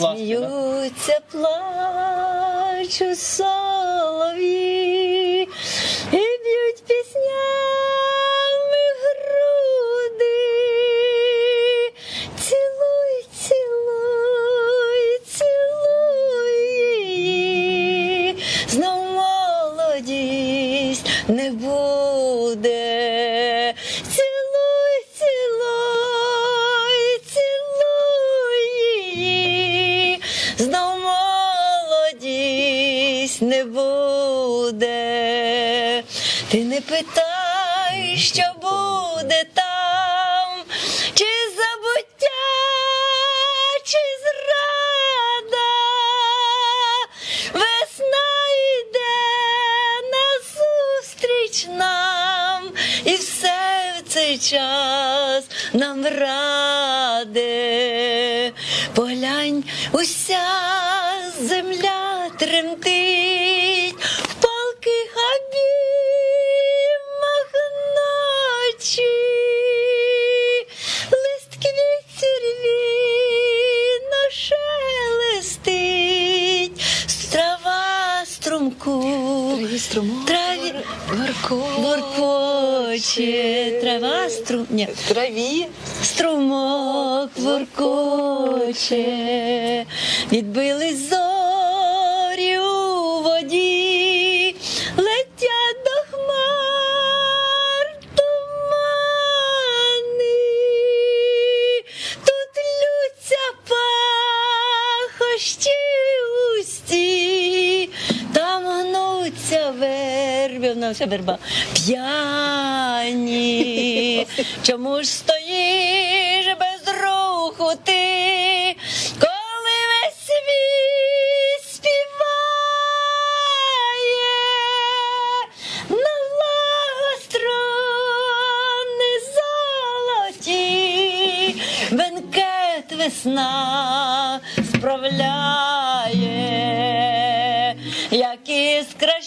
Сміються, плачуть солов'ї і б'ють піснями груди. Цілуй, цілуй, цілуй її, знов молодість не буде. Молодість не буде. Ти не питай, що буде там, чи забуття, чи зрада. Весна йде назустріч нам, і все в цей час нам раде. Поглянь, уся земля трава. Траві Траві Горко. воркоче, трава струм... Ні. Траві. Струмок воркоче, відбили зорі у воді, верби, вона вся верба п'яні. Чому ж стоїш без руху ти, коли весь світ співає на благострони золоті, бенкет весна справляє, як іскра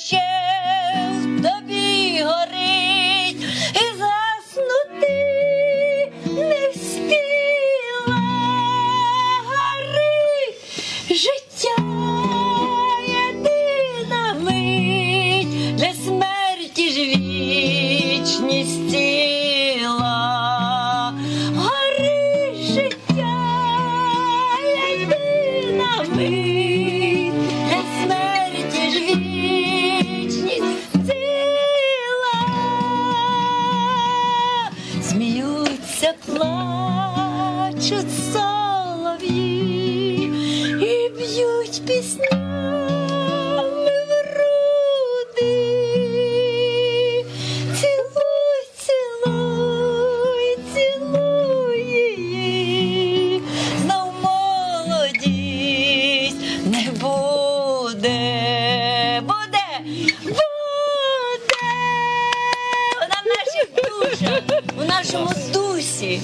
життя єдина мить для смерті ж вічність ціла. Горить життя єдина мить для смерті ж вічність ціла. Сміються, плачуть солов'ї б'ють піснями в груди. Цілуй, цілуй, цілуй молодість не буде. Буде, буде. Вона в наших душах, у нашому дусі.